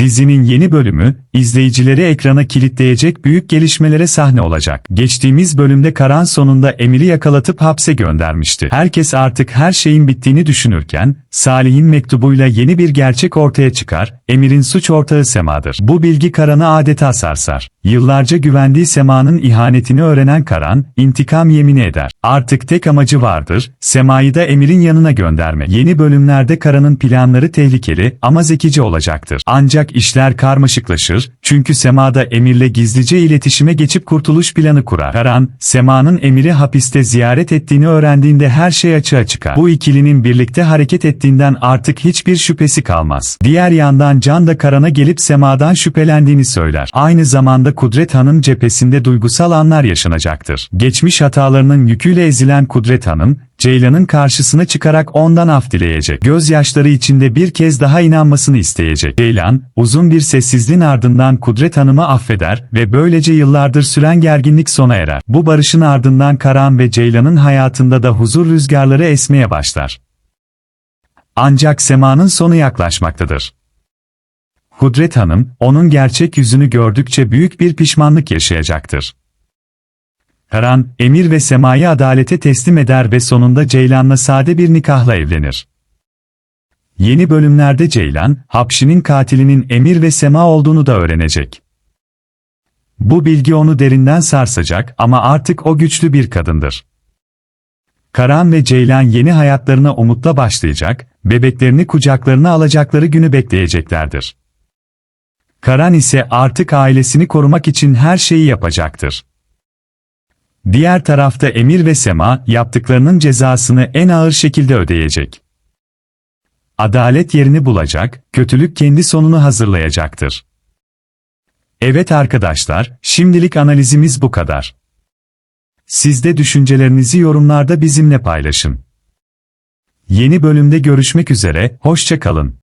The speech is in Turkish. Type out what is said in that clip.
Dizinin yeni bölümü, izleyicileri ekrana kilitleyecek büyük gelişmelere sahne olacak. Geçtiğimiz bölümde Karan sonunda Emir'i yakalatıp hapse göndermişti. Herkes artık her şeyin bittiğini düşünürken, Salih'in mektubuyla yeni bir gerçek ortaya çıkar, Emir'in suç ortağı Sema'dır. Bu bilgi Karan'ı adeta sarsar. Yıllarca güvendiği Sema'nın ihanetini öğrenen Karan, intikam yemini eder. Artık tek amacı vardır, Sema'yı da Emir'in yanına göndermek. Yeni bölümlerde Karan'ın planları tehlikeli ama zekice olacaktır. Ancak işler karmaşıklaşır, çünkü Sema da Emir'le gizlice iletişime geçip kurtuluş planı kurar. Karan, Sema'nın Emir'i hapiste ziyaret ettiğini öğrendiğinde her şey açığa çıkar. Bu ikilinin birlikte hareket ettiğinden artık hiçbir şüphesi kalmaz. Diğer yandan Can da Karan'a gelip Sema'dan şüphelendiğini söyler. Aynı zamanda Kudret Hanım cephesinde duygusal anlar yaşanacaktır. Geçmiş hatalarının yüküyle ezilen Kudret Hanım, Ceylan'ın karşısına çıkarak ondan af dileyecek. Gözyaşları içinde bir kez daha inanmasını isteyecek. Ceylan, uzun bir sessizliğin ardından Kudret Hanım'ı affeder ve böylece yıllardır süren gerginlik sona erer. Bu barışın ardından Karan ve Ceylan'ın hayatında da huzur rüzgarları esmeye başlar. Ancak Sema'nın sonu yaklaşmaktadır. Kudret Hanım, onun gerçek yüzünü gördükçe büyük bir pişmanlık yaşayacaktır. Karan, Emir ve Sema'yı adalete teslim eder ve sonunda Ceylan'la sade bir nikahla evlenir. Yeni bölümlerde Ceylan, Hapşi'nin katilinin Emir ve Sema olduğunu da öğrenecek. Bu bilgi onu derinden sarsacak ama artık o güçlü bir kadındır. Karan ve Ceylan yeni hayatlarına umutla başlayacak, bebeklerini kucaklarına alacakları günü bekleyeceklerdir. Karan ise artık ailesini korumak için her şeyi yapacaktır. Diğer tarafta Emir ve Sema yaptıklarının cezasını en ağır şekilde ödeyecek. Adalet yerini bulacak, kötülük kendi sonunu hazırlayacaktır. Evet arkadaşlar, şimdilik analizimiz bu kadar. Siz de düşüncelerinizi yorumlarda bizimle paylaşın. Yeni bölümde görüşmek üzere, hoşça kalın.